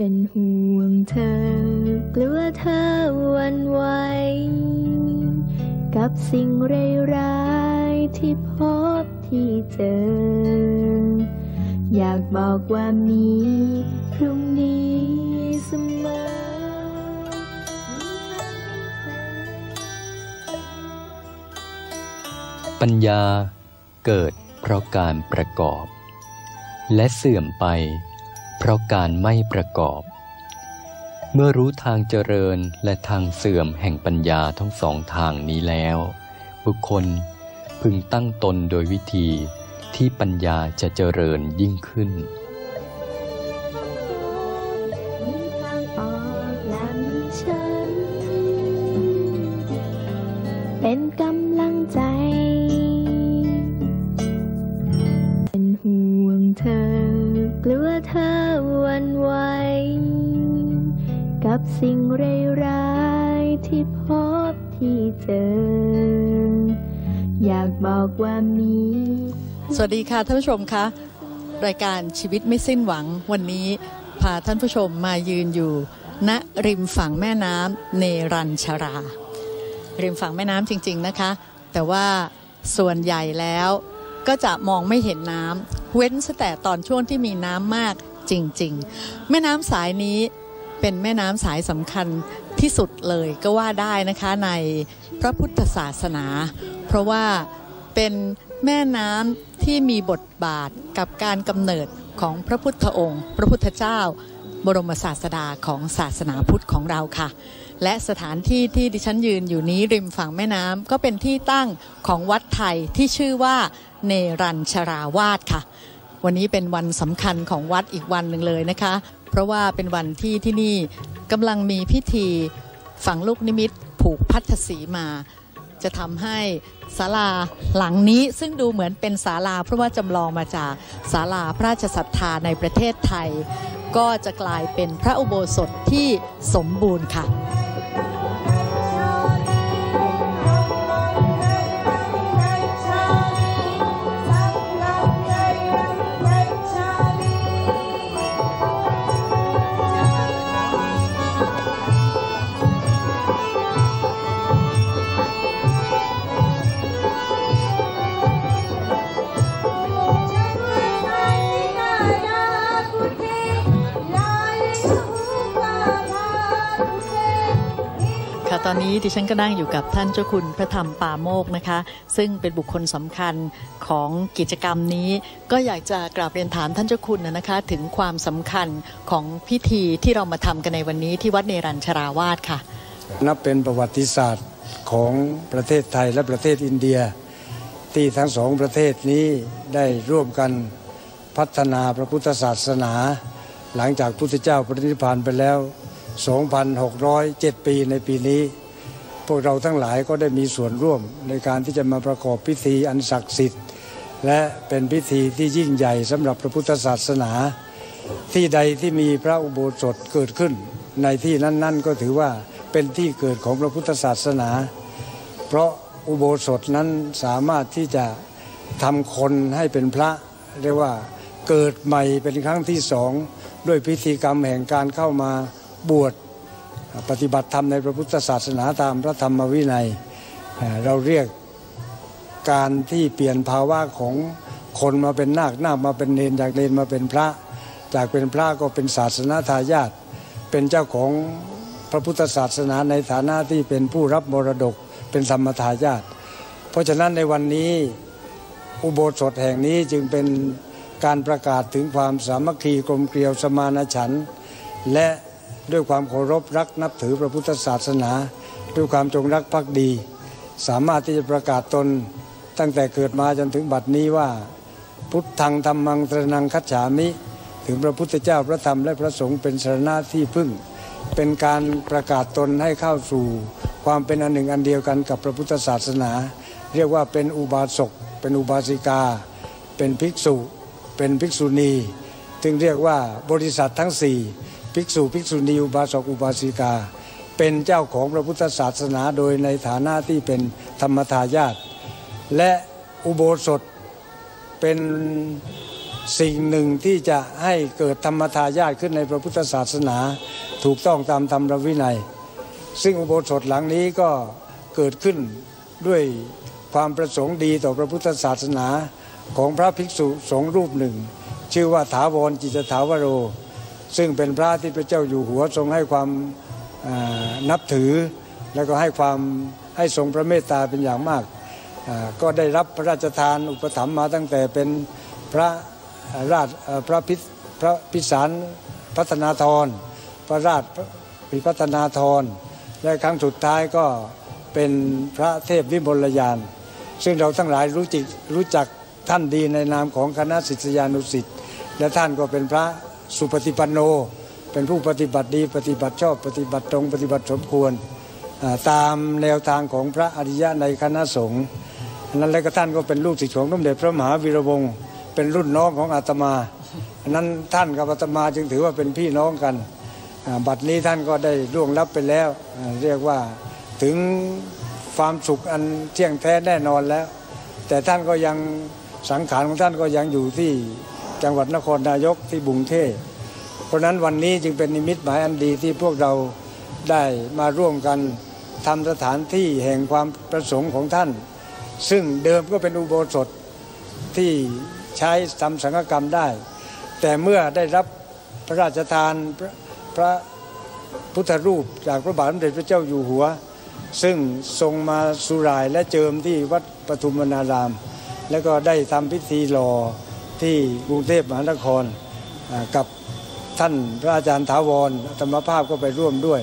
เป็นห่วงเธอกลัวเธอวันไหวกับสิ่งร้ายๆที่พบที่เจอ อยากบอกว่ามีพรุ่งนี้เสมอปัญญาเกิดเพราะการประกอบ และเสื่อมไป ราะการไม่ประกอบ เมื่อรู้ทางเจริญและทางเสื่อมแห่งปัญญาทั้งสองทางนี้แล้ว บุคคลพึงตั้งตนโดยวิธีที่ปัญญาจะเจริญยิ่งขึ้น กับสิ่งร้ายๆที่พบที่เจอ อยากบอกว่ามี สวัสดีค่ะท่านผู้ชมคะรายการชีวิตไม่สิ้นหวังวันนี้พาท่านผู้ชมมายืนอยู่ณริมฝั่งแม่น้ำเนรัญชรา ริมฝั่งแม่น้ำจริง ๆนะคะ แต่ว่าส่วนใหญ่แล้วก็จะมองไม่เห็นน้ำเว้นแต่ตอนช่วงที่มีน้ำมากจริง ๆ แม่น้ำสายนี้ เป็นแม่น้ำสายสำคัญที่สุดเลยก็ว่าได้นะคะในพระพุทธศาสนา เพราะว่าเป็นแม่น้ำที่มีบทบาทกับการกำเนิดของพระพุทธองค์ พระพุทธเจ้า บรมศาสดาของศาสนาพุทธของเราค่ะ และสถานที่ที่ดิฉันยืนอยู่นี้ริมฝั่งแม่น้ำก็เป็นที่ตั้งของวัดไทยที่ชื่อว่าเนรัญชราวาสค่ะ วันนี้เป็นวันสำคัญของวัดอีกวันหนึ่งเลยนะคะ ราะว่าเป็นวันที่ที่นี่กำลังมีพิธีฝังลูกนิมิตผูกพัทธสีมา จะทำให้ศาลาหลังนี้ซึ่งดูเหมือนเป็นศาลาเพราะว่าจำลองมาจากศาลาพระราชศรัทธาในประเทศไทย ก็จะกลายเป็นพระอุโบสถที่สมบูรณ์ค่ะ ตอนนี้ดิฉันก็นั่งอยู่กับท่านเจ้าคุณพระธรรมปาโมกนะคะ ซึ่งเป็นบุคคลสำคัญของกิจกรรมนี้ ก็อยากจะกราบเรียนถามท่านเจ้าคุณนะคะ ถึงความสำคัญของพิธีที่เรามาทำกันในวันนี้ที่วัดเนรัญชราวาสค่ะ นับเป็นประวัติศาสตร์ของประเทศไทยและประเทศอินเดีย ที่ทั้งสองประเทศนี้ได้ร่วมกันพัฒนาพระพุทธศาสนา หลังจากพุทธเจ้าปรินิพพานไปแล้ว 2,607 ปีในปีนี้ พวกเราทั้งหลายก็ได้มีส่วนร่วมในการที่จะมาประกอบพิธีอันศักดิ์สิทธิ์ และเป็นพิธีที่ยิ่งใหญ่สำหรับพระพุทธศาสนา ที่ใดที่มีพระอุโบสถเกิดขึ้น ในที่นั้น ๆ ก็ถือว่าเป็นที่เกิดของพระพุทธศาสนา เพราะอุโบสถนั้นสามารถที่จะทำคนให้เป็นพระเรียกว่าเกิดใหม่เป็นครั้งที่สองด้วยพิธีกรรมแห่งการเข้ามา บวชปฏิบัติธรรมในพระพุทธศาสนาตามพระธรรมวินัย เราเรียกการที่เปลี่ยนภาวะของคนมาเป็นนาคนาคมาเป็นเนนจากเนนมาเป็นพระ จากเป็นพระก็เป็นศาสนาทายาทเป็นเจ้าของพระพุทธศาสนาในฐานะที่เป็นผู้รับมรดกเป็นธรรมทายาทเพราะฉะนั้นในวันนี้อุโบสถแห่งนี้จึงเป็นการประกาศถึงความสามัคคีกลมเกลียวสมานฉันท์และ ด้วยความเคารพรักนับถือพระพุทธศาสนา ด้วยความจงรักภักดี สามารถที่จะประกาศตนตั้งแต่เกิดมาจนถึงบัดนี้ว่า พุทธังธรรมังตรนังคัจฉามิ ถึงพระพุทธเจ้าพระธรรมและพระสงฆ์เป็นสรณะที่พึ่ง เป็นการประกาศตนให้เข้าสู่ ความเป็นอันหนึ่งอันเดียวกันกับพระพุทธศาสนา เรียกว่าเป็นอุบาสกเป็นอุบาสิกา เป็นภิกษุ เป็นภิกษุณี จึงเรียกว่าบริษัททั้งสี่ ภิกษุภิกษุณีอุบาสกอุบาสิกา เป็นเจ้าของพระพุทธศาสนาโดยในฐานะที่เป็นธรรมทายาทและอุโบสถเป็นสิ่งหนึ่งที่จะให้เกิดธรรมทายาทขึ้นในพระพุทธศาสนา ถูกต้องตามธรรมวินัย ซึ่งอุโบสถหลังนี้ก็เกิดขึ้นด้วยความประสงค์ดีต่อพระพุทธศาสนาของพระภิกษุสงฆ์รูปหนึ่ง ชื่อว่าถาวรจิตถาวโร ซึ่งเป็นพระที่พระเจ้าอยู่หัวทรงให้ความนับถือ แล้วก็ให้ความให้ทรงพระเมตตาเป็นอย่างมาก ก็ได้รับพระราชทานอุปถัมภ์มาตั้งแต่เป็นพระราชพระพิษพระพิสารพัฒนาธร พระราชพิพัฒนาธร และครั้งสุดท้ายก็เป็นพระเทพวิมลยาน ซึ่งเราทั้งหลายรู้จิรู้จักท่านดีในนามของคณะศิษยานุศิษย์และท่านก็เป็นพระ สุปฏิปันโน เป็นผู้ปฏิบัติดีปฏิบัติชอบปฏิบัติตรงปฏิบัติสมควรตามแนวทางของพระอริยะในคณะสงฆ์นั้นแล้วก็ท่านก็เป็นลูกศิษย์ของสมเด็จพระมหาวีระวงศ์เป็นรุ่นน้องของอาตมานั้นท่านกับอาตมาจึงถือว่าเป็นพี่น้องกัน บัดนี้ท่านก็ได้ล่วงลับไปแล้ว เรียกว่าถึงความสุขอันเที่ยงแท้แน่นอนแล้ว แต่ท่านก็ยังสังขารของท่านก็ยังอยู่ที่ จังหวัดนครนายกที่บุงเทพเพราะนั้นวันนี้จึงเป็นนิมิตหมายอันดีที่พวกเราได้มาร่วมกันทำสถานที่แห่งความประสงค์ของท่าน ซึ่งเดิมก็เป็นอุโบสถที่ใช้ทำสังฆกรรมได้ แต่เมื่อได้รับพระราชทานพระพระพุทธรูปจากพระบาทสมเด็จพระเจ้าอยู่หัว ซึ่งทรงมาสุรายและเจิมที่วัดปทุมวนาราม แล้วก็ได้ทำพิธีหล่อ ที่กรุงเทพมหานครกับท่านพระอาจารย์ถาวรธรรมภาพก็ไปร่วมด้วย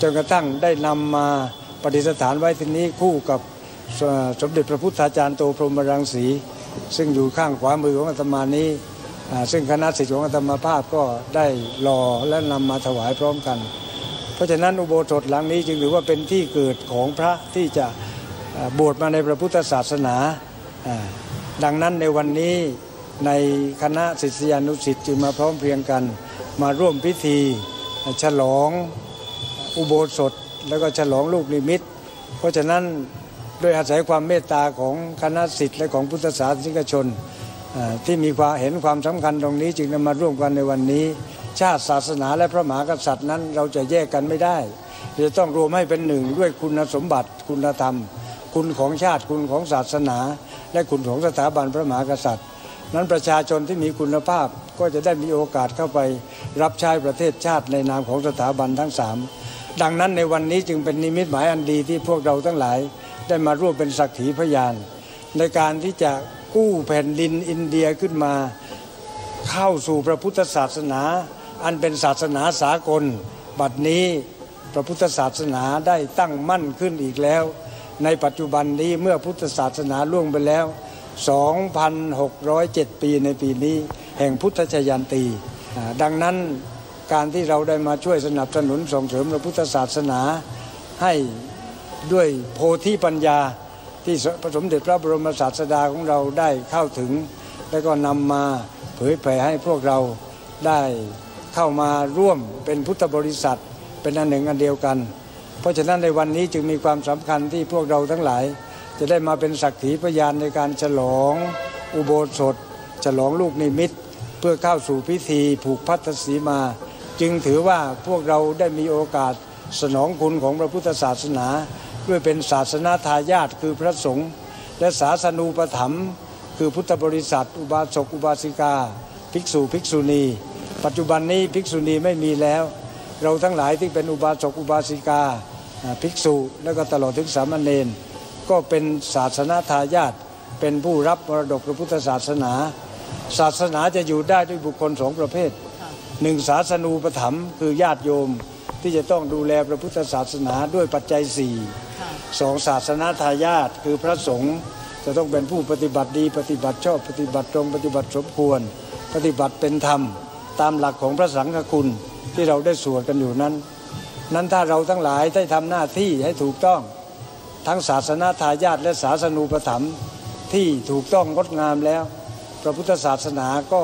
จนกระทั่งได้นำมาปฏิสถานไว้ที่นี้คู่กับสสมเด็จพระพุทธาจารย์โตพรหมรังสี ซึ่งอยู่ข้างขวามือของอาตมานี้ ซึ่งคณะศิษย์ของอาตมาภาพก็ได้หล่อและนำมาถวายพร้อมกัน เพราะฉะนั้นอุโบสถหลังนี้จึงถือว่าเป็นที่เกิดของพระที่จะบวชมาในพระพุทธศาสนา ดังนั้นในวันนี้ ในคณะศิษยานุศิษย์จึงมาพร้อมเพรียงกัน มาร่วมพิธีฉลองอุโบสถ แล้วก็ฉลองลูกนิมิต เพราะฉะนั้นด้วยอาศัยความเมตตาของคณะศิษย์และของพุทธศาสนิกชนที่มีความเห็นความสำคัญตรงนี้จึงนำมาร่วมกันในวันนี้ ชาติศาสนาและพระมหากษัตริย์นั้นเราจะแยกกันไม่ได้จะต้องรวมให้เป็นหนึ่งด้วยคุณสมบัติคุณธรรม คุณของชาติคุณของศาสนา และคุณของสถาบันพระมหากษัตริย์ นั้นประชาชนที่มีคุณภาพก็จะได้มีโอกาสเข้าไปรับใช้ประเทศชาติในนามของสถาบันทั้งสามดังนั้นในวันนี้จึงเป็นนิมิตหมายอันดีที่พวกเราทั้งหลาย ได้มาร่วมเป็นสักขีพยาน ในการที่จะกู้แผ่นดินอินเดียขึ้นมา เข้าสู่พระพุทธศาสนา อันเป็นศาสนาสากล บัดนี้พระพุทธศาสนาได้ตั้งมั่นขึ้นอีกแล้ว ในปัจจุบันนี้เมื่อพุทธศาสนาล่วงไปแล้ว 2,607 ปีในปีนี้ แห่งพุทธชยันตี ดังนั้นการที่เราได้มาช่วยสนับสนุนส่งเสริมพระพุทธศาสนาให้ด้วยโพธิปัญญาที่พระสมเด็จพระบรมศาสดาของเราได้เข้าถึง แล้วก็นำมาเผยแผ่ให้พวกเราได้เข้ามาร่วมเป็นพุทธบริษัท เป็นอันหนึ่งอันเดียวกัน เพราะฉะนั้นในวันนี้จึงมีความสำคัญที่พวกเราทั้งหลาย จะได้มาเป็นสักขีพยานในการฉลองอุโบสถ ฉลองลูกนิมิต เพื่อเข้าสู่พิธีผูกพัทธสีมา จึงถือว่าพวกเราได้มีโอกาสสนองคุณของพระพุทธศาสนา ด้วยเป็นศาสนาทายาทคือพระสงฆ์และศาสนูปถัมภ์คือพุทธบริษัท อุบาสกอุบาสิกา ภิกษุภิกษุณี ปัจจุบันนี้ภิกษุณีไม่มีแล้ว เราทั้งหลายที่เป็นอุบาสกอุบาสิกา ภิกษุแล้วก็ตลอดถึงสามเณร ก็เป็นศาสนาทายาทเป็นผู้รับมรดกพระพุทธศาสนา ศาสนาจะอยู่ได้ด้วยบุคคลสองประเภทหนึ่งศาสนูปถัมภ์คือญาติโยมที่จะต้องดูแลพระพุทธศาสนาด้วยปัจจัยสี่สองศาสนาทายาทคือพระสงฆ์จะต้องเป็นผู้ปฏิบัติดี ปฏิบัติชอบปฏิบัติตรงปฏิบัติสมควร ปฏิบัติเป็นธรรม ตามหลักของพระสังฆคุณที่เราได้สวดกันอยู่นั้น นั้นถ้าเราทั้งหลายได้ทำหน้าที่ให้ถูกต้อง ทั้งศาสนาทายาทและศาสนูปถัมภ์ที่ถูกต้องงดงามแล้ว พระพุทธศาสนาก็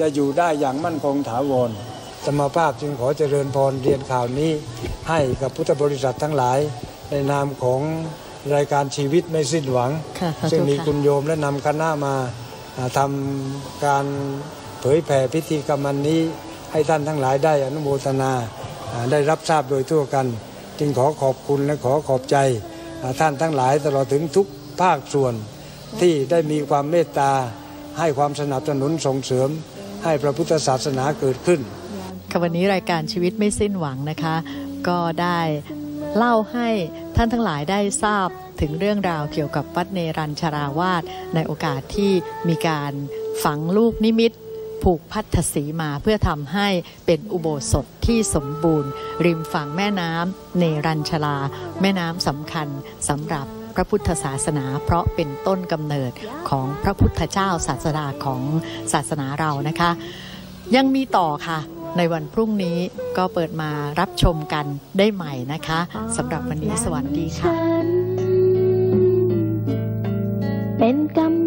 จะอยู่ได้อย่างมั่นคงถาวรสมภาพจึงขอเจริญพรเรียนข่าวนี้ ให้กับพุทธบริษัททั้งหลาย ในนามของรายการชีวิตไม่สิ้นหวังค่ะสาธุซึ่งมีค่ะคุณโยมและนำคณะมาอ่าทำการเผยแผ่พิธีกรรมอันนี้ ให้ท่านทั้งหลายได้อนุโมทนาอ่าได้รับทราบโดยทั่วกัน จึงขอขอบคุณและขอขอบใจอ่า ท่านทั้งหลายตลอดถึงทุกภาคส่วนที่ได้มีความเมตตา ให้ความสนับสนุนส่งเสริม ให้พระพุทธศาสนาเกิดขึ้นค่ะวันนี้รายการชีวิตไม่สิ้นหวังนะคะ ก็ได้เล่าให้ท่านทั้งหลายได้ทราบถึงเรื่องราวเกี่ยวกับวัดเนรัญชราวาสในโอกาสที่มีการฝังลูกนิมิต ผูกพัทธสีมาเพื่อทำให้เป็นอุโบสถที่สมบูรณ์ ริมฝั่งแม่น้ำเนรัญชราแม่น้ำสำคัญสำหรับพระพุทธศาสนาเพราะเป็นต้นกำเนิดของพระพุทธเจ้าศาสดาของศาสนาเรานะคะ ยังมีต่อค่ะ ในวันพรุ่งนี้ก็เปิดมารับชมกันได้ใหม่นะคะสำหรับวันนี้สวัสดีค่ะ เป็นกรร